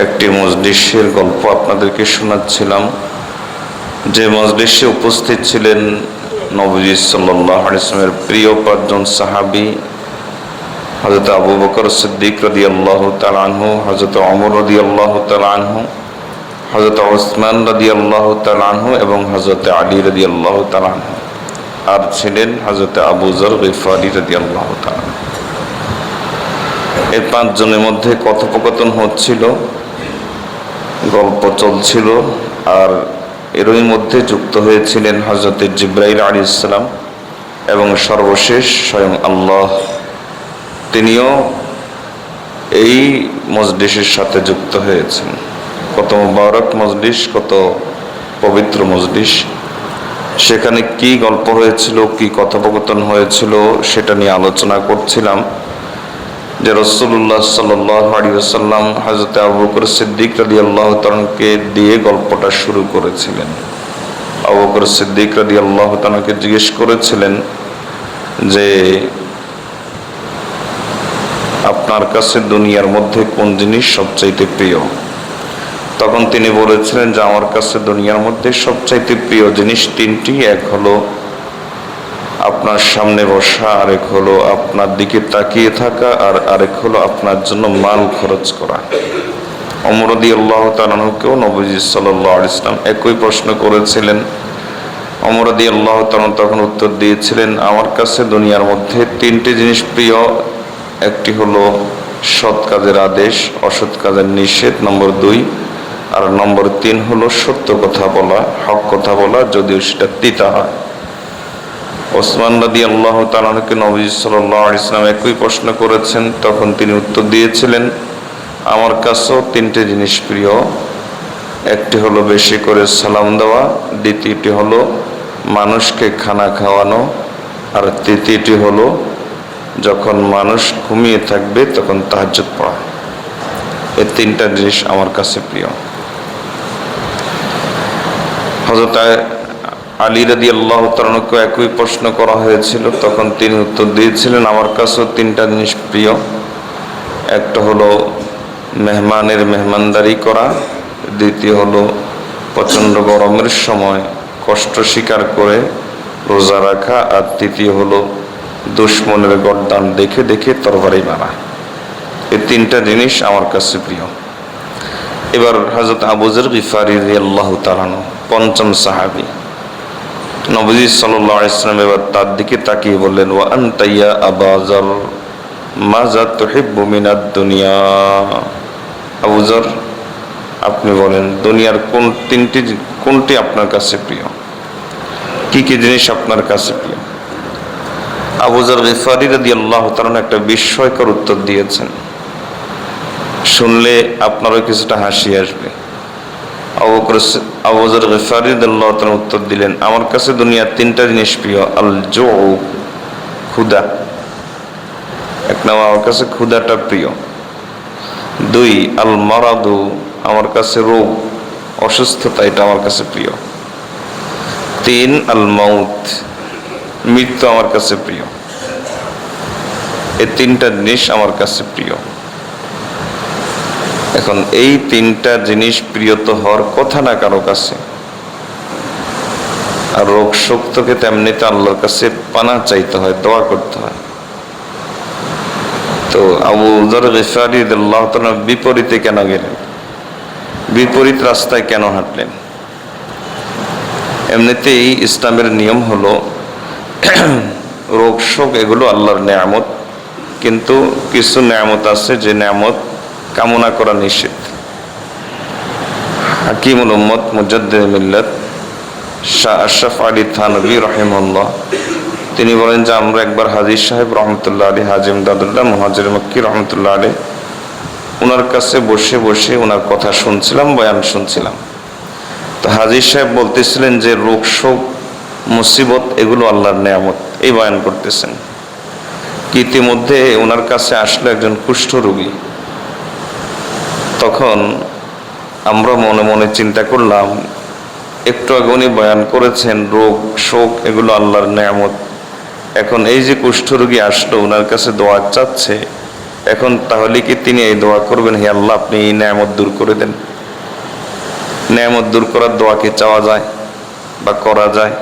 একটি মজলিসের গল্প আপনাদেরকে শোনাচ্ছিলাম। যে মজলিসে উপস্থিত ছিলেন নবজি সাল্লাহ ইসলামের প্রিয় পাঁচজন সাহাবি হজরত আবু বকর সিদ্দিক রদি আল্লাহ তালানহু হজরত অমর রদি আল্লাহ তালানহু হজরত ওসমান রদি আল্লাহ তালানহু এবং হজরত আলী রদি আল্লাহ তালানহু আর ছিলেন হজরত আবু জর গিফারি রদি আল্লাহ তালানহু এই পাঁচজনের মধ্যে কথোপকথন হচ্ছিল গল্প চলছিল আর এরই মধ্যে যুক্ত হয়েছিলেন হজরত জিব্রাইল আলী ইসলাম এবং সর্বশেষ স্বয়ং আল্লাহ। তিনিও এই মজলিসের সাথে যুক্ত হয়েছেন। কত মুবারক মজলিস, কত পবিত্র মজলিস। সেখানে কি গল্প হয়েছিল, কি কথোপকথন হয়েছিল, সেটা নিয়ে আলোচনা করছিলাম। যে রসুল্লাহ সাল্লাম হাজরত আবু বকর সিদ্দিক রাদি আল্লাহ দিয়ে গল্পটা শুরু করেছিলেন। আবু বকর সিদ্দিক রাদি আল্লাহ জিজ্ঞেস করেছিলেন যে, আপনার কাছে দুনিয়ার মধ্যে কোন জিনিস সবচাইতে প্রিয়? তখন তিনি বলেছিলেন যে, আমার কাছে দুনিয়ার মধ্যে সবচাইতে প্রিয় জিনিস তিনটি। এক হলো আপনার সামনে বসা, আরেক হলো আপনার দিকে তাকিয়ে থাকা আর আরেক হলো আপনার জন্য মাল খরচ করা। অমরদি আল্লাহ তালানুকেও নবজি সাল্লাহ ইসলাম একই প্রশ্ন করেছিলেন। অমরদি আল্লাহ তালন তখন উত্তর দিয়েছিলেন, আমার কাছে দুনিয়ার মধ্যে তিনটি জিনিস প্রিয়। একটি হলো সৎ কাজের আদেশ, অসৎ কাজের নিষেধ, নম্বর দুই। আর নম্বর তিন হলো সত্য কথা বলা, হক কথা বলা, যদিও সেটা তিতা হয়। ওসমান রাদি আল্লাহ তালাহকে নবী সাল্লাহ ইসলাম একই প্রশ্ন করেছেন, তখন তিনি উত্তর দিয়েছিলেন, আমার কাছেও তিনটে জিনিস প্রিয়। একটি হলো বেশি করে সালাম দেওয়া, দ্বিতীয়টি হলো মানুষকে খানা খাওয়ানো, আর তৃতীয়টি হলো যখন মানুষ ঘুমিয়ে থাকবে তখন তাহাজ্জুদ পড়া। এই তিনটা জিনিস আমার কাছে প্রিয়। হজরত আলী রাদি আল্লাহ তালকে একই প্রশ্ন করা হয়েছিল, তখন তিনি উত্তর দিয়েছিলেন, আমার কাছেও তিনটা জিনিস প্রিয়। একটা হলো মেহমানের মেহমানদারি করা, দ্বিতীয় হলো প্রচণ্ড গরমের সময় কষ্ট স্বীকার করে রোজা রাখা, আর তৃতীয় হলো দুশ্মনের গরদান দেখে দেখে তরবারি মারা। এই তিনটা জিনিস আমার কাছে প্রিয়। এবার হজরত আবুজর গিফারি আল্লাহ তালানো পঞ্চম সাহাবি। নবজি সাল্লাহ ইসলাম এবার তার দিকে তাকিয়ে বললেন ও আন্তাইয়া আবাজার মাজা তোহিব্বু দুনিয়া? আবুজর আপনি বলেন, দুনিয়ার কোন তিনটি কোনটি আপনার কাছে প্রিয়? কি কি জিনিস আপনার কাছে প্রিয়? আবুজার গিফারি রাদি আল্লাহ তালন একটা বিস্ময়কর উত্তর দিয়েছেন। শুনলে আপনারও কিছুটা হাসি আসবে। উত্তর দিলেন, আমার কাছে দুনিয়ার তিনটা জিনিস প্রিয় আল জো ক্ষুদা এক নাম আমার কাছে ক্ষুদাটা প্রিয়। দুই আল মারাদু আমার কাছে রোগ, অসুস্থতা, এটা আমার কাছে প্রিয়। তিন আল মাউত মৃত্যু আমার কাছে প্রিয়। এই তিনটা জিনিস আমার কাছে প্রিয়। এখন এই তিনটা জিনিস প্রিয় তো হওয়ার কথা না কারও কাছে। আর রোগ শোককে তেমনিতে আল্লাহর কাছে পানা চাইতে হয়, দোয়া করতে হয়। তো আবু আল্লাহ বিপরীতে কেন গেলেন? বিপরীত রাস্তায় কেন হাঁটলেন? এমনিতেই ইসলামের নিয়ম হলো রোগ শোক এগুলো আল্লাহর নেয়ামত, কিন্তু কিছু নেয়ামত আছে যে নেয়ামত কামনা করা নিষেধ। হাকিমুল উম্মত মুজাদ্দিদ মিল্লাত শাহ আশরাফ আলী থানবী রহিমুল্লাহ তিনি বলেন যে আমরা একবার হাজির সাহেব রহমতুল্লাহ আলী, হাজিম দাদুল্লাহ, মহাজির মক্কি রহমতুল্লাহ আলী ওনার কাছে বসে বসে ওনার কথা শুনছিলাম, বয়ান শুনছিলাম। তো হাজির সাহেব বলতেছিলেন যে রোগ শোক, মুসিবত, এগুলো আল্লাহর নেয়ামত। এই বয়ান করতেছেন। ইতিমধ্যে ওনার কাছে আসলো একজন কুষ্ঠ রোগী। তখন আমরা মনে মনে চিন্তা করলাম, একটু আগে উনি বয়ান করেছেন, রোগ, শোক, এগুলো আল্লাহর নেয়ামত। এখন এই যে কুষ্ঠরোগী আসলো ওনার কাছে দোয়া চাচ্ছে, এখন তাহলে কি তিনি এই দোয়া করবেন? হে আল্লাহ, আপনি এই ন্যায়ামত দূর করে দেন। ন্যায়ামত দূর করার দোয়া কি চাওয়া যায় বা করা যায়?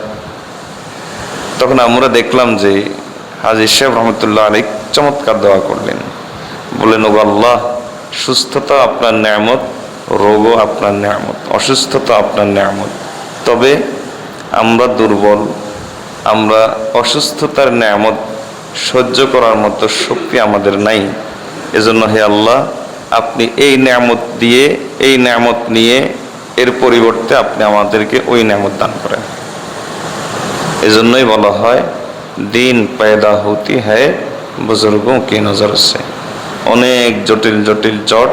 তখন আমরা দেখলাম যে হাজির শেখ রহমতুল্লাহ আলী চমৎকার দোয়া করলেন। বললেন ও আল্লাহ সুস্থতা আপনার ন্যায়ামত রোগও আপনার ন্যায়ামত অসুস্থতা আপনার ন্যায়ামত তবে আমরা দুর্বল, আমরা অসুস্থতার ন্যায়ামত সহ্য করার মতো শক্তি আমাদের নাই। এজন্য হে আল্লাহ, আপনি এই ন্যায়ামত দিয়ে, এই ন্যায়ামত নিয়ে এর পরিবর্তে আপনি আমাদেরকে ওই ন্যায়ামত দান করেন। এজন্যই বলা হয়, দিন পয়দা হতি হ্যায় বুজুর্গোं কি নজর সে অনেক জটিল জটিল চট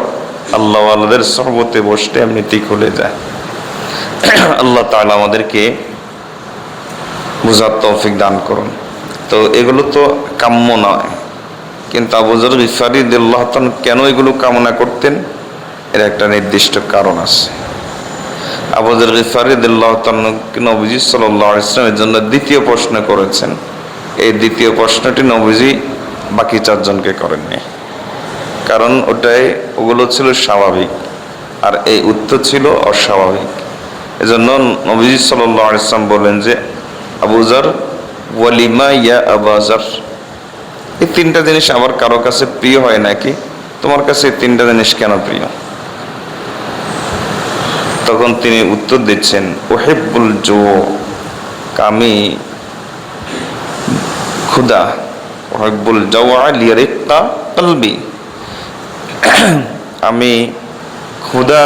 আল্লাহ আল্লাহদের সহবতে বসতে এমনিতেই খুলে যায়। আল্লাহ তাআলা আমাদেরকে বুঝার তৌফিক দান করুন। তো এগুলো তো কাম্য নয়। কিন্তু আবুজর ইফারি দিল্লাহ কেন এগুলো কামনা করতেন? এর একটা নির্দিষ্ট কারণ আছে। আবুজর ইফারি দিল্লাহ নবীজি সাল্লাহ ইসলামের জন্য দ্বিতীয় প্রশ্ন করেছেন। এই দ্বিতীয় প্রশ্নটি নবীজি বাকি চারজনকে করেননি। কারণ ওটাই ওগুলো ছিল স্বাভাবিক। আর এই উত্তর ছিল অস্বাভাবিক। এজন্য নবীজি সাল্লাহ ইসলাম বলেন যে আবুজার ওয়ালিমা ইয়া আবাজার এই তিনটা জিনিস আমার কারও কাছে প্রিয় হয় নাকি? তোমার কাছে এই তিনটা জিনিস কেন প্রিয়? তখন তিনি উত্তর দিচ্ছেন ওহেবুল জো কামি ক্ষুদা ওহেবুল জওয়া লিয়ারিক্তা কলবি। আমি ক্ষুধা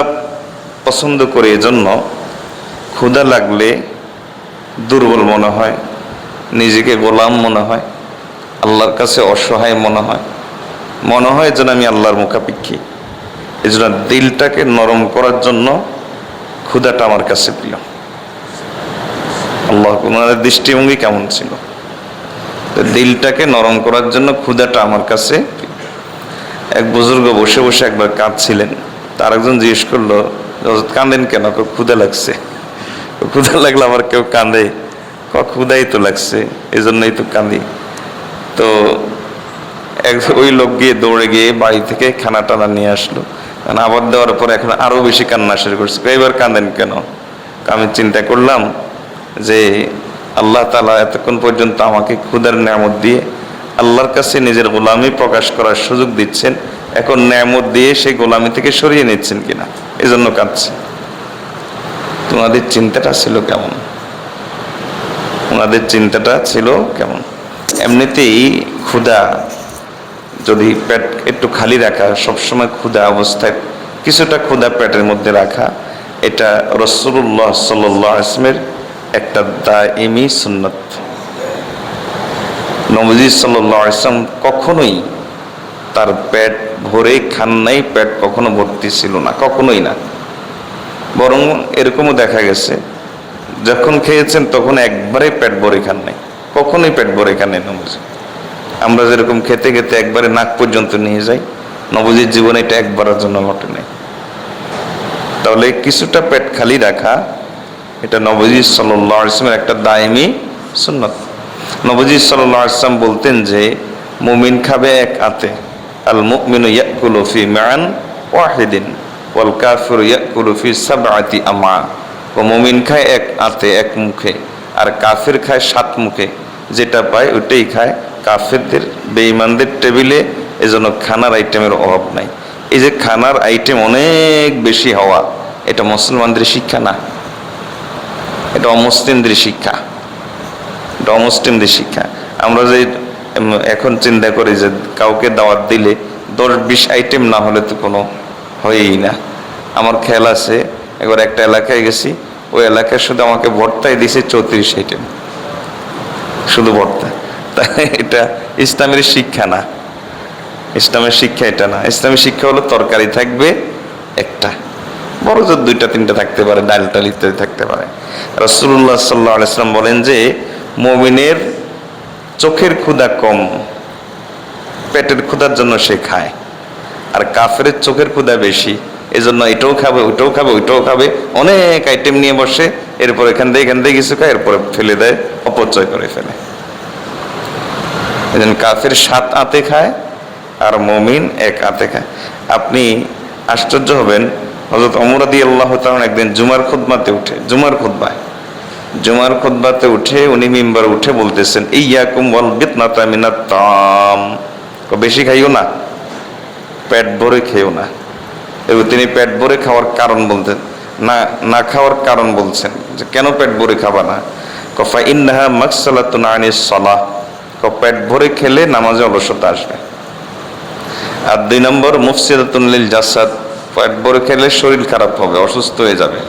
পছন্দ করি এজন্য ক্ষুধা লাগলে দুর্বল মনে হয়, নিজেকে গোলাম মনে হয়, আল্লাহর কাছে অসহায় মনে হয়। মনে হয় যেন আমি আল্লাহর মুখাপেক্ষী। এই জন্য দিলটাকে নরম করার জন্য ক্ষুধাটা আমার কাছে প্রিয়। আল্লাহ ওনাদের দৃষ্টিভঙ্গি কেমন ছিল? দিলটাকে নরম করার জন্য ক্ষুধাটা আমার কাছে। এক বুজুর্গ বসে বসে একবার কাঁদছিলেন। তার একজন জিজ্ঞেস করল কাঁদেন কেন? ক্ষুধা লাগছে। ক্ষুধা লাগলে আমার কেউ কাঁদে। ক, ক্ষুধাই তো লাগছে এই জন্যই তো কাঁদি। তো এক, ওই লোক গিয়ে দৌড়ে গিয়ে বাড়ি থেকে খানা টানা নিয়ে আসলো। কারণ আবার দেওয়ার পর এখন আরও বেশি কান্না শুরু করছে। এবার কাঁদেন কেন? আমি চিন্তা করলাম যে আল্লাহ তালা এতক্ষণ পর্যন্ত আমাকে ক্ষুধার নিয়ামত দিয়ে আল্লাহর কাছে নিজের গোলামি প্রকাশ করার সুযোগ দিচ্ছেন, এখন নিয়ামত দিয়ে সেই গোলামি থেকে সরিয়ে নিচ্ছেন কিনা? এজন্য কাঁদছে। তোমাদের চিন্তাটা ছিল কেমন? ওনাদের চিন্তাটা ছিল কেমন? এমনিতেই ক্ষুধা, যদি পেট একটু খালি রাখা, সবসময় ক্ষুধা অবস্থায় কিছুটা ক্ষুধা পেটের মধ্যে রাখা, এটা রসুল্লাহ সাল্লাহ আসলামের একটা দায়মি সুন্নত। নবজি সাল্লাহ আসলাম কখনোই তার পেট ভরে খান নাই, পেট কখনো ভর্তি ছিল না, কখনোই না। বরং এরকমও দেখা গেছে, যখন খেয়েছেন তখন একবারে পেট ভরে খান নাই, কখনোই পেট ভরে খান নাই নবজি। আমরা যেরকম খেতে খেতে একবারে নাক পর্যন্ত নিয়ে যাই, নবজির জীবনে এটা একবারের জন্য ঘটে নাই। তাহলে কিছুটা পেট খালি রাখা, এটা নবজি ইসলামের একটা দায়মি সুন্নত। নবজি সাল্লাহ ইসলাম বলতেন যে, মুমিন খাবে এক আতে আল মুমিনু ইয়াকুলু ফি মান ওয়াহিদিন ওয়াল কাফিরু ইয়াকুলু ফি সাবআতি আমা ও মুমিন খায় এক আতে, এক মুখে, আর কাফের খায় সাত মুখে। যেটা পায় ওইটাই খায় কাফেরদের, বেঈমানদের টেবিলে, এজন্য খানার আইটেমের অভাব নাই। এই যে খানার আইটেম অনেক বেশি হওয়া, এটা মুসলমানদের শিক্ষা না। এটা অমুসলিমদের শিক্ষা। অমুসলিমদের শিক্ষা। আমরা যে এখন চিন্তা করি যে কাউকে দাওয়াত দিলে দশ বিশ আইটেম না হলে তো কোনো হয়ই না। আমার খেয়াল আছে, একবার একটা এলাকায় গেছি, ওই এলাকায় শুধু আমাকে ভর্তায় দিছে চৌত্রিশ আইটেম শুধু ভর্তা। তাই এটা ইসলামের শিক্ষা না। ইসলামের শিক্ষা এটা না। ইসলামের শিক্ষা হলো তরকারি থাকবে একটা। বড় জোর দুইটা তিনটা থাকতে পারে ডাল টাল ইত্যাদি থাকতে পারে। রসুল্লাহ সাল্লাহ আলাইসলাম বলেন যে মমিনের চোখের ক্ষুধা কম, পেটের ক্ষুধার জন্য সে খায়। আর কাফের চোখের ক্ষুধা বেশি এই জন্য এটাও খাবে ওইটাও খাবে ওইটাও খাবে। অনেক আইটেম নিয়ে বসে, এরপর এখান থেকে এখান থেকে কিছু খায়, এরপরে ফেলে দেয়, অপচয় করে ফেলে। এই কাফের সাত আতে খায়, আর মমিন এক হাতে খায়। আপনি আশ্চর্য হবেন হজরত অমরাদি আল্লাহ তাআলা একদিন জুমার খুদ্মাতে উঠে, জুমার খুদ্বায় জুমার খুদ্বাতে উঠে, উনি মিম্বার উঠে বলতেছেন ইয়াকুম ওয়াল বিতনাতা মিনাত তাম। বেশি খাইও না, পেট ভরে খেও না। এবং তিনি পেট ভরে খাওয়ার কারণ বলতেন, না না খাওয়ার কারণ বলছেন, যে কেন পেট ভরে খাবা না? কফা ইন্নাহা মাকসালাতুন আনিস সালাহ। ক পেট ভরে খেলে নামাজে অলসতা আসবে। আর দুই নম্বর, মুফসিদাতুন জাসাদ। পেট ভরে খেলে শরীর খারাপ হবে, অসুস্থ হয়ে যাবে।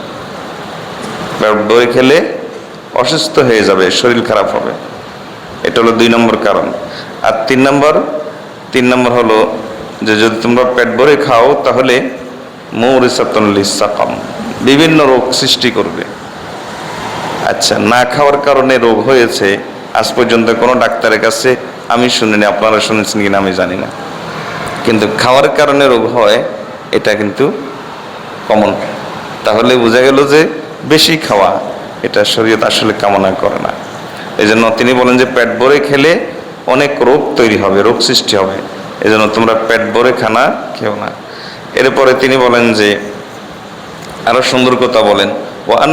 পেট ভরে খেলে অসুস্থ হয়ে যাবে, শরীর খারাপ হবে। এটা হলো দুই নম্বর কারণ। আর তিন নম্বর তিন নম্বর হলো যে যদি তোমরা পেট ভরে খাও, তাহলে মৌরিসাতন বিভিন্ন রোগ সৃষ্টি করবে। আচ্ছা না খাওয়ার কারণে রোগ হয়েছে, আজ পর্যন্ত কোনো ডাক্তারের কাছে আমি শুনিনি, আপনারা শুনেছেন কিনা আমি জানি না। কিন্তু খাওয়ার কারণে রোগ হয়, এটা কিন্তু কমন তাহলে বোঝা গেল যে বেশি খাওয়া এটা শরীয়ত আসলে কামনা করে না। এই জন্য তিনি বলেন যে, পেট ভরে খেলে অনেক রোগ তৈরি হবে, রোগ সৃষ্টি হবে। এই জন্য তোমরা পেট ভরে খানা খেও না। এরপরে তিনি বলেন যে, আরও সুন্দর কথা বলেন ও ওয়া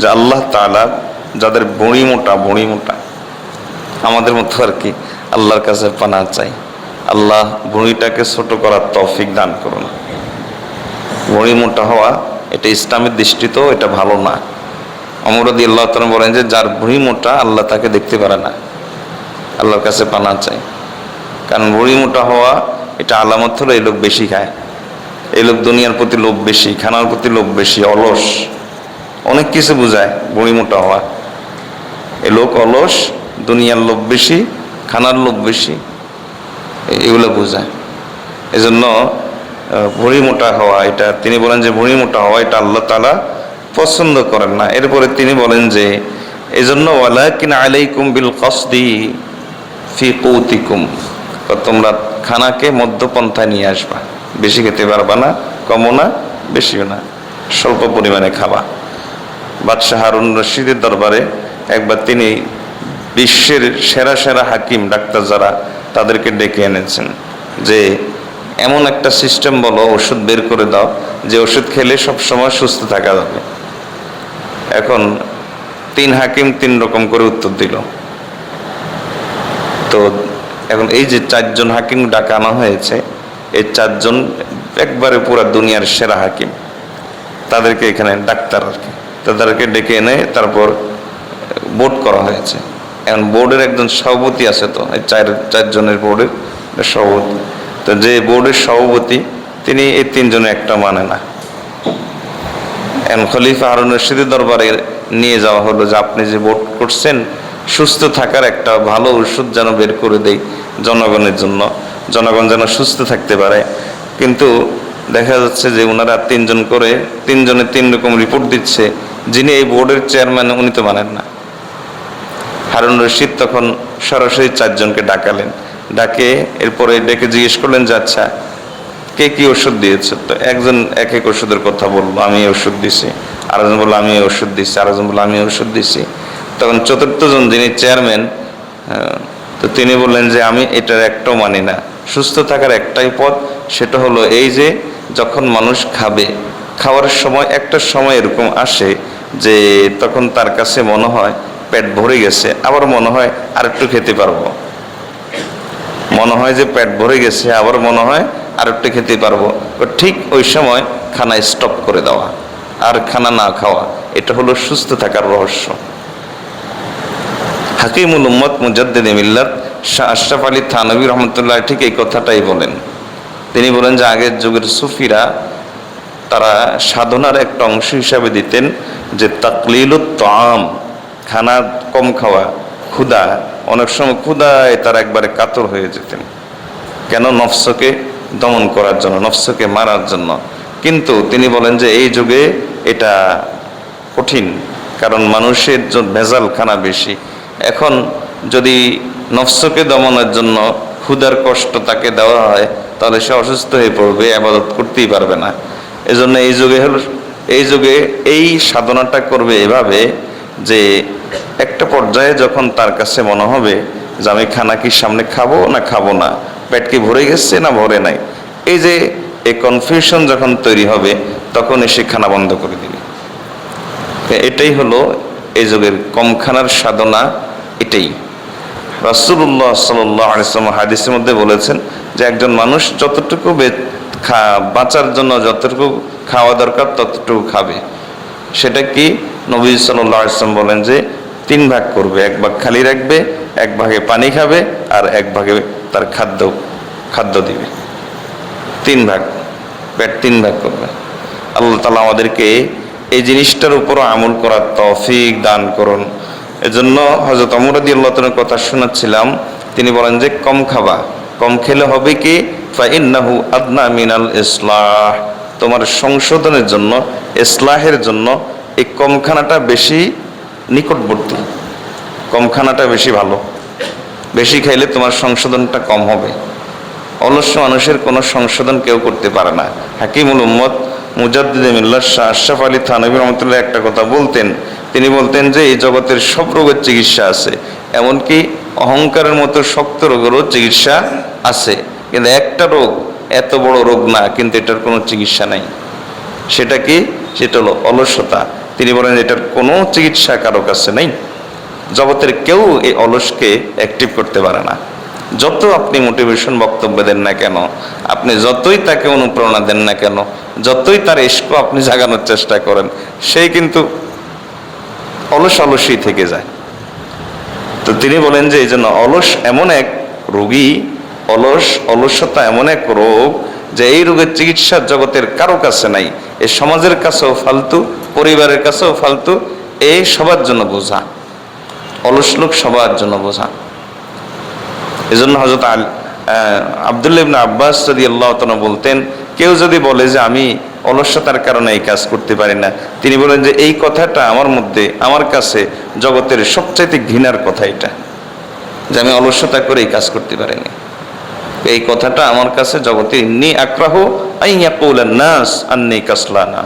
যে আল্লাহ তাআলা, যাদের বড়ি মোটা বড়ি মোটা, আমাদের মতো আর কি আল্লাহর কাছে পানা চাই। আল্লাহ ভুঁড়িটাকে ছোট করার তৌফিক দান করুন। ভুঁড়ি মোটা হওয়া, এটা ইসলামের দৃষ্টিতেও এটা ভালো না। অমরদি আল্লাহ তালা বলেন যে, যার ভুঁড়ি মোটা, আল্লাহ তাকে দেখতে পারে না। আল্লাহর কাছে পানা চাই। কারণ ভুঁড়ি মোটা হওয়া, এটা আলামত হলো এই লোক বেশি খায়। এই লোক দুনিয়ার প্রতি লোভ বেশি, খানার প্রতি লোভ বেশি, অলস। অনেক কিছু বোঝায় ভুঁড়ি মোটা হওয়া। এ লোক অলস, দুনিয়ার লোভ বেশি, খানার লোভ বেশি। এগুলো বোঝায়। এজন্য ভুঁড়ি মোটা হওয়া, এটা তিনি বলেন যে ভুঁড়ি মোটা হওয়া, এটা আল্লাহ তালা পছন্দ করেন না। এরপরে তিনি বলেন যে, এজন্য ওয়ালাকিন আলাইকুম বিল কসদি ফি কৌতিকুম। তোমরা খানাকে মধ্যপন্থায় নিয়ে আসবা। বেশি খেতে পারবা না, কমও না, বেশিও না। স্বল্প পরিমাণে খাবা। বাদশাহ হারুন রশিদের দরবারে একবার তিনি বিশ্বের সেরা সেরা হাকিম ডাক্তার যারা তাদেরকে ডেকে এনেছেন যে, এমন একটা সিস্টেম বলো, ওষুধ বের করে দাও, যে ওষুধ খেলে সব সময় সুস্থ থাকা যাবে। এখন তিন হাকিম তিন রকম করে উত্তর দিল। তো এখন এই যে চারজন হাকিম ডাকানো হয়েছে, এই চারজন একবারে পুরো দুনিয়ার সেরা হাকিম। তাদেরকে এখানে ডাক্তার আর কি। তাদেরকে ডেকে এনে তারপর বোর্ড করা হয়েছে। এখন বোর্ডের একজন সভাপতি আছে তো, এই চার চারজনের বোর্ডের সভাপতি। তো যে বোর্ডের সভাপতি, তিনি এই তিনজনে একটা মানে না। এখন খলিফা হারুন রশিদের দরবারে নিয়ে যাওয়া হলো যে আপনি যে বোর্ড করছেন, সুস্থ থাকার একটা ভালো ওষুধ যেন বের করে দেই জনগণের জন্য। জনগণ যেন সুস্থ থাকতে পারে। কিন্তু দেখা যাচ্ছে যে ওনারা তিনজন করে, তিনজনে তিন রকম রিপোর্ট দিচ্ছে। যিনি এই বোর্ডের চেয়ারম্যান উনি তো মানেন না। হারুন রশিদ তখন সরাসরি চারজনকে ডাকালেন। ডাকে এরপরে ডেকে জিজ্ঞেস করলেন, যে আচ্ছা কে কি ওষুধ দিয়েছে? তো একজন এক এক ওষুধের কথা বলল, আমি ওষুধ দিছি। আরেকজন বলল, আমি ওষুধ দিছি। আরেকজন বলল, আমি ওষুধ দিছি। তখন চতুর্থজন যিনি চেয়ারম্যান তো তিনি বললেন যে, আমি এটার একটাও মানি না। সুস্থ থাকার একটাই পথ, সেটা হলো এই যে, যখন মানুষ খাবে, খাওয়ার সময় একটা সময় এরকম আসে যে, তখন তার কাছে মনে হয় পেট ভরে গেছে, আবার মনে হয় আর একটু খেতে পারব। মনে হয় যে পেট ভরে গেছে, আবার মনে হয় আর একটু খেতে পারব। ঠিক ওই সময় খানা স্টপ করে দেওয়া আর খানা না খাওয়া, এটা হলো সুস্থ থাকার রহস্য। হাকিমুল উম্মত মুজাদ্দিদ মিল্লাত শাহ আশরাফ আলী থানবী রহমতুল্লাহ ঠিক এই কথাটাই বলেন। তিনি বলেন যে আগের যুগের সুফিরা তারা সাধনার একটা অংশ হিসাবে দিতেন যে তাকলিলুত তাম খানা কম খাওয়া, ক্ষুধা, অনেক সময় ক্ষুধায় তারা একবারে কাতর হয়ে যেতেন। কেন? নফসকে দমন করার জন্য, নফসকে মারার জন্য। কিন্তু তিনি বলেন যে এই যুগে এটা কঠিন, কারণ মানুষের ভেজাল খানা বেশি। এখন যদি নফসকে দমনের জন্য ক্ষুধার কষ্ট তাকে দেওয়া হয়, তাহলে সে অসুস্থ হয়ে পড়বে, আবাদত করতেই পারবে না। এজন্য এই যুগে হলো, এই যুগে এই সাধনাটা করবে এভাবে যে একটা পর্যায়ে যখন তার কাছে মনে হবে যে আমি খানা কি সামনে খাব না খাব না, পেট কি ভরে গেছে না ভরে নাই, এই যে এই কনফিউশন যখন তৈরি হবে, তখন এসে খানা বন্ধ করে দিবে। এটাই হলো এই যুগের কম খানার সাধনা, এটাই। রাসুল্লাহ সাল্লাম হাদিসের মধ্যে বলেছেন যে একজন মানুষ যতটুকু বাঁচার জন্য যতটুকু খাওয়া দরকার ততটুকু খাবে। সেটা কি? নবী সাল্লাম বলেন যে, তিন ভাগ করবে, এক ভাগ খালি রাখবে, এক ভাগে পানি খাবে আর এক ভাগে তার খাদ্য খাদ্য দিবে। তিন ভাগ, পেট তিন ভাগ করবে। আল্লাহ তালা আমাদেরকে এই জিনিসটার উপর আমল করার তৌফিক দান করুন। এজন্য হজরত আমরাদি আল্লাহনের কথা শোনাচ্ছিলাম। তিনি বলেন যে, কম খাবা, কম খেলে হবে কি? ফাইন্নাহু আদনা মিনাল ইসলাহ। তোমার সংশোধনের জন্য, ইসলাহের জন্য এই কমখানাটা বেশি নিকটবর্তী। কমখানাটা বেশি ভালো। বেশি খাইলে তোমার সংশোধনটা কম হবে। অলস্য মানুষের কোনো সংশোধন কেউ করতে পারে না। হাকিমুল উম্মদ মুজাদ্দিদ মিল্লাহ শাহ আশরাফ আলী থানবী রহমতুল্লাহ একটা কথা বলতেন। তিনি বলতেন যে, এই জগতের সব রোগের চিকিৎসা আছে। এমনকি অহংকারের মতো শক্ত রোগেরও চিকিৎসা আছে। কিন্তু একটা রোগ এত বড় রোগ না, কিন্তু এটার কোনো চিকিৎসা নাই। সেটা কি? সেটা হলো অলসতা। তিনি বলেন এটার কোনো চিকিৎসা কারও কাছে নেই। জগতের কেউ এই অলসকে অ্যাক্টিভ করতে পারে না। যত আপনি মোটিভেশন বক্তব্য দেন না কেন, আপনি যতই তাকে অনুপ্রেরণা দেন না কেন, যতই তার ইস্ক আপনি জাগানোর চেষ্টা করেন সেই কিন্তু অলস অলসই থেকে যায়। তো তিনি বলেন যে এই জন্য অলস এমন এক রোগী, অলস অলসতা এমন এক রোগ যে এই রোগের চিকিৎসা জগতের কারও কাছে নাই। এই সমাজের কাছেও ফালতু, পরিবারের কাছেও ফালতু এই সবার জন্য বোঝা। অলস লোক সবার জন্য বোঝা। এই জন্য হজরত আল আবদুল্লাহ ইবনে আব্বাস যদি আল্লাহ তাআলা বলতেন, কেউ যদি বলে যে আমি অলস্যতার কারণে এই কাজ করতে পারি না, তিনি বলেন যে এই কথাটা আমার মধ্যে, আমার কাছে জগতের সবচাইতে ঘৃণার কথা এটা, যে আমি অলস্যতা করে এই কাজ করতে পারিনি। এই কথাটা আমার কাছে জগতে ইন্নি আক্রাহ নাস আন্নি কাসলানা।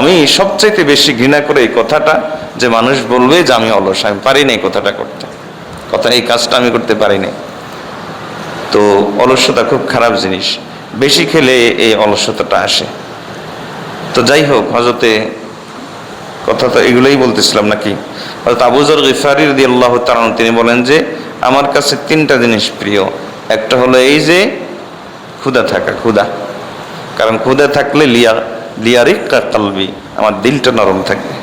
আমি সবচাইতে বেশি ঘৃণা করে এই কথাটা যে মানুষ বলবে যে আমি অলস, আমি পারি না এই কথাটা করতে। কথা এই কাজটা আমি করতে পারি না তো অলস্যতা খুব খারাপ জিনিস। বেশি খেলে এই অলস্যতাটা আসে। তো যাই হোক হজরতে কথা তো এগুলোই বলতেছিলাম নাকি? হয়তো আবুজর গিফারি রদি আল্লাহ তিনি বলেন যে, আমার কাছে তিনটা জিনিস প্রিয়। একটা হলো এই যে ক্ষুদা থাকা ক্ষুদা কারণ ক্ষুদা থাকলে লিয়া লিয়ারিক কালবি আমার দিলটা নরম থাকবে,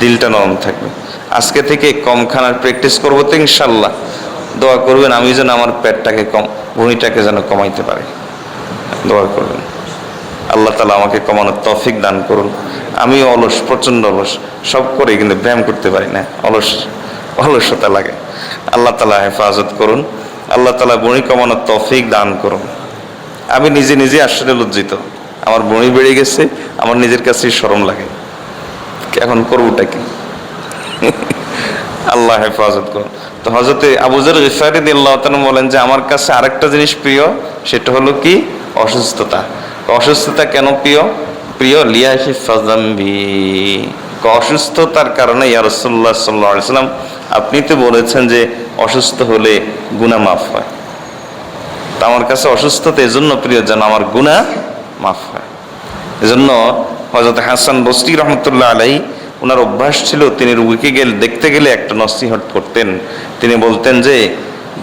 দিলটা নরম থাকবে। আজকে থেকে কম খানার প্র্যাকটিস করব তো ইনশাল্লাহ। দোয়া করবেন, আমি যেন আমার পেটটাকে কম, ভূমিটাকে যেন কমাইতে পারি। দোয়া করবেন। আল্লাহ তালা আমাকে কমানোর তৌফিক দান করুন। আমি অলস, প্রচণ্ড অলস। সব করে কিন্তু ব্যায়াম করতে পারি না, অলস, অলসতা লাগে। আল্লাহ তালা হেফাজত করুন। আল্লাহ তালা বণি কমানোর তফিক দান করুন। আমি নিজে নিজে আসলে লজ্জিত। আমার বণি বেড়ে গেছে, আমার নিজের কাছেই শরম লাগে। এখন করবোটা কি? আল্লাহ হেফাজত করুন। তো হজরতে আবুজর ইফারিদ আল্লাহ বলেন যে, আমার কাছে আরেকটা জিনিস প্রিয়, সেটা হলো কি? অসুস্থতা। অসুস্থতা কেন প্রিয়? প্রিয়, লিয়াহি ফাজাম্বি অসুস্থতার কারণে ইয়া রাসূলুল্লাহ সাল্লাল্লাহু সাল্লাম আপনি তো বলেছেন যে অসুস্থ হলে গুনাহ মাফ হয়। তা আমার কাছে অসুস্থতা এজন্য প্রিয় যেন আমার গুনাহ মাফ হয়। এজন্য হজরত হাসান বস্তি রহমতুল্লাহ আলাই ওনার অভ্যাস ছিল, তিনি রুগীকে গেলে, দেখতে গেলে একটা নসিহত করতেন। তিনি বলতেন যে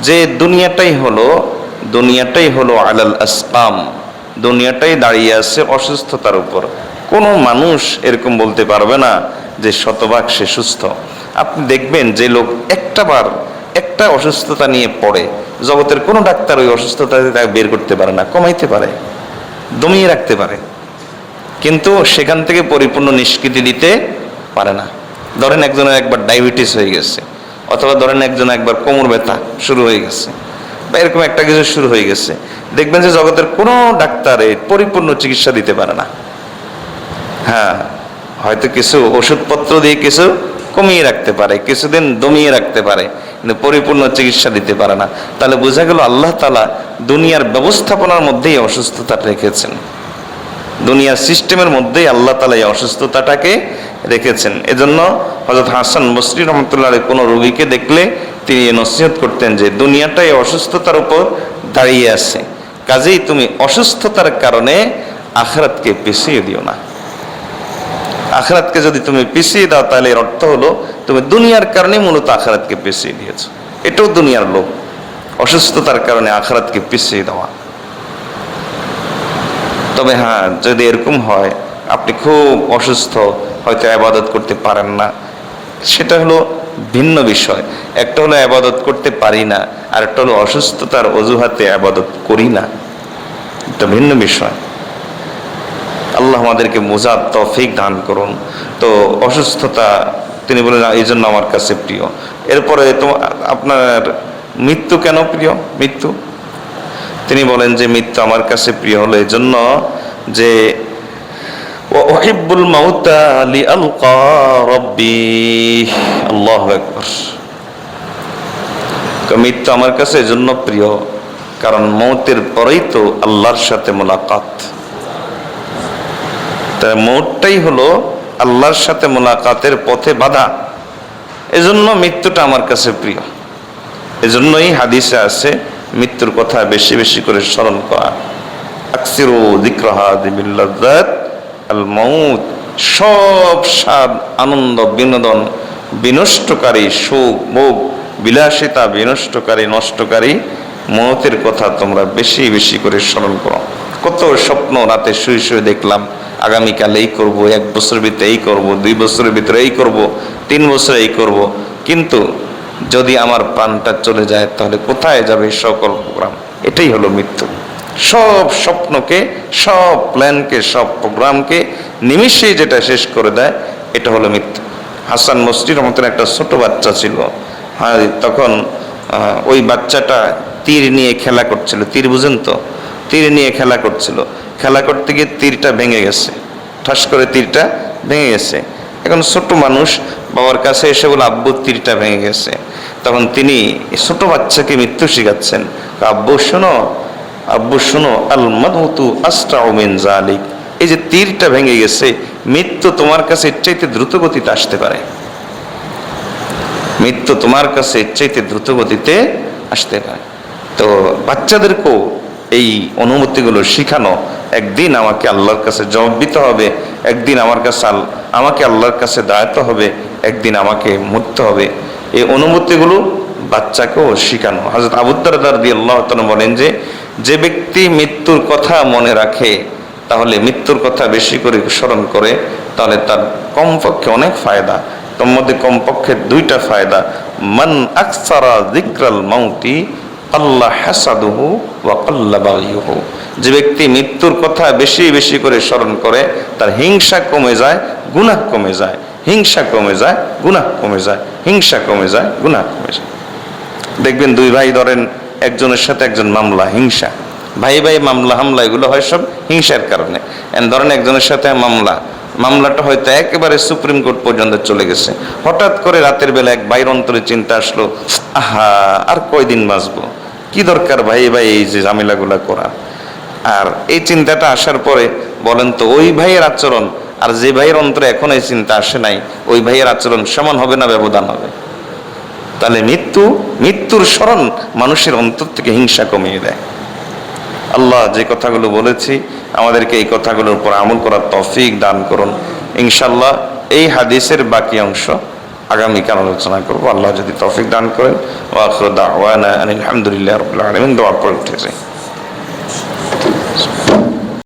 যে দুনিয়াটাই হলো দুনিয়াটাই হলো আলাল আসকাম। দুনিয়াটাই দাঁড়িয়ে আছে অসুস্থতার উপর। কোনো মানুষ এরকম বলতে পারবে না যে শতভাগ সে সুস্থ। আপনি দেখবেন যে লোক একটা বার একটা অসুস্থতা নিয়ে পড়ে, জগতের কোনো ডাক্তার ওই অসুস্থতা তাকে বের করতে পারে না, কমাইতে পারে, দমিয়ে রাখতে পারে। কিন্তু সেখান থেকে পরিপূর্ণ নিষ্কৃতি দিতে পারে না। ধরেন একজনের একবার ডায়াবেটিস হয়ে গেছে, অথবা ধরেন একজন একবার কোমর ব্যথা শুরু হয়ে গেছে, বা এরকম একটা কিছু শুরু হয়ে গেছে, দেখবেন যে জগতের কোনো ডাক্তারে পরিপূর্ণ চিকিৎসা দিতে পারে না। হ্যাঁ হয়তো কিছু ওষুধপত্র দিয়ে কিছু কমিয়ে রাখতে পারে, কিছুদিন দমিয়ে রাখতে পারে, কিন্তু পরিপূর্ণ চিকিৎসা দিতে পারে না। তাহলে বোঝা গেল আল্লাহ তালা দুনিয়ার ব্যবস্থাপনার মধ্যেই অসুস্থতা রেখেছেন। দুনিয়ার সিস্টেমের মধ্যেই আল্লাহ তালা এই অসুস্থতাটাকে রেখেছেন। এজন্য হজরত হাসান বসরি রহমতুল্লাহ কোনো রোগীকে দেখলে তিনি নসিহত করতেন যে দুনিয়াটা এই অসুস্থতার উপর দাঁড়িয়ে আছে। কাজেই তুমি অসুস্থতার কারণে আখরাতকে পিছিয়ে দিও না। আখরাতকে যদি তুমি পিছিয়ে দাও, তাহলে এর অর্থ হলো তুমি দুনিয়ার কারণে মূলত আখরাতকে পিছিয়ে দিয়েছ। এটাও দুনিয়ার লোক অসুস্থতার কারণে আখরাতকে পিছিয়ে দেওয়া। তবে হ্যাঁ যদি এরকম হয়, আপনি খুব অসুস্থ, হয়তো আবাদত করতে পারেন না। সেটা হলো ভিন্ন বিষয়। একটা হলো আবাদত করতে পারি না আর একটা হলো অসুস্থতার অজুহাতে আবাদত করি না। এটা ভিন্ন বিষয়। আল্লাহ আমাদেরকে মোজাদ তৌফিক দান করুন। তো অসুস্থতা, তিনি বলেন এই জন্য আমার কাছে প্রিয়। এরপরে তো আপনার মৃত্যু কেন প্রিয়? মৃত্যু? তিনি বলেন যে, মৃত্যু আমার কাছে প্রিয় হলো এই জন্য যে ওহিবুল মাউতা লি আলকা রব্বি। আল্লাহু মৃত্যু আমার কাছে এজন্য প্রিয়, কারণ মৌতের পরেই তো আল্লাহর সাথে মোলাকাত। তাই মৌতটাই হলো আল্লাহর সাথে মোলাকাতের পথে বাধা। এজন্য মৃত্যুটা আমার কাছে প্রিয়। এজন্যই হাদিসে আছে, মৃত্যুর কথা বেশি বেশি করে স্মরণ করা। আকসিরু যিকরাহা দিবিল্লাযাত আল মাউত সব স্বাদ, আনন্দ, বিনোদন, বিনষ্টকারী সুখ, ভোগ, বিলাসিতা, বিনষ্টকারী, নষ্টকারী মৌতের কথা তোমরা বেশি বেশি করে স্মরণ করো। কত স্বপ্ন রাতে শুয়ে শুয়ে দেখলাম আগামীকাল এই করব, এক বছরের ভিতরে এই করব, দুই বছরের ভিতরে এই করব, তিন বছরে এই করব। কিন্তু যদি আমার প্রাণটা চলে যায়, তাহলে কোথায় যাবে সকল প্রোগ্রাম? এটাই হলো মৃত্যু। সব স্বপ্নকে, সব প্ল্যানকে, সব প্রোগ্রামকে নিমিষেই যেটা শেষ করে দেয়, এটা হলো মৃত্যু। হাসান মসজিদ মতন একটা ছোট বাচ্চা ছিল। তখন ওই বাচ্চাটা তীর নিয়ে খেলা করছিল। তীর বুঝেন তো? তীর নিয়ে খেলা করছিল। খেলা করতে গিয়ে তীরটা ভেঙে গেছে। ঠাস করে তীরটা ভেঙে গেছে। এখন ছোট মানুষ বাবার কাছে এসে বলে, আব্বু, তীরটা ভেঙে গেছে। তখন তিনি ছোট বাচ্চাকে মৃত্যু শিখাচ্ছেন। আব্বু, শোনো আব্বু, শোনো আল মাদুতু আস্টাউমিন জালিক এই যে তীরটা ভেঙে গেছে, মৃত্যু তোমার কাছে এর চাইতে দ্রুত গতিতে আসতে পারে। মৃত্যু তোমার কাছে এর চাইতে দ্রুত গতিতে আসতে পারে। তো বাচ্চাদেরকেও এই অনুমতিগুলো শিখানো, একদিন আমাকে আল্লাহর কাছে জবাব দিতে হবে, একদিন আমার কাছে আমাকে আল্লাহর কাছে দায়িত্ব হবে, একদিন আমাকে মরতে হবে। এই অনুমতিগুলো বাচ্চাকেও শিখানো। হাজরত আবুদ্দার দিয়ে আল্লাহ বলেন যে যে ব্যক্তি মৃত্যুর কথা মনে রাখে, তাহলে মৃত্যুর কথা বেশি করে স্মরণ করে, তাহলে তার কমপক্ষে অনেক ফায়দা। তোর মধ্যে কমপক্ষে দুইটা ফায়দা। মান আকসারা যিকরাল মাউতি আল্লাহ যে ব্যক্তি মৃত্যুর কথা বেশি বেশি করে স্মরণ করে, তার হিংসা কমে যায়, গুনাহ কমে যায়। হিংসা কমে যায়, গুনাহ কমে যায়। হিংসা কমে যায়, গুনাহ কমে যায়। দেখবেন দুই ভাই ধরেন, একজনের সাথে একজন মামলা, হিংসা। ভাই ভাই মামলা, হামলা, এগুলো হয় সব হিংসার কারণে। ধরেন একজনের সাথে মামলা, মামলাটা হয়তো একেবারে সুপ্রিম কোর্ট পর্যন্ত চলে গেছে। হঠাৎ করে রাতের বেলা এক বাইর অন্তরে চিন্তা আসলো, আহা, আর কয়দিন বাঁচবো? কি দরকার ভাই? ভাই, এই যে ঝামেলাগুলা করা। আর এই চিন্তাটা আসার পরে বলেন তো, ওই ভাইয়ের আচরণ, আর যে ভাইয়ের অন্তরে এখন এই চিন্তা আসে নাই, ওই ভাইয়ের আচরণ সমান হবে না ব্যবধান হবে? তাহলে মৃত্যু, মৃত্যুর স্মরণ মানুষের অন্তর থেকে হিংসা কমিয়ে দেয়। আল্লাহ যে কথাগুলো বলেছি, আমাদেরকে এই কথাগুলোর উপর আমল করার তফিক দান করুন। ইনশাল্লাহ এই হাদিসের বাকি অংশ আগামীকাল আলোচনা করব। আল্লাহ যদি তৌফিক দান করেন। ওয়াখর দাওয়ানা আলহামদুলিল্লাহ রবিল আলমিন। দোয়া করে উঠেছে।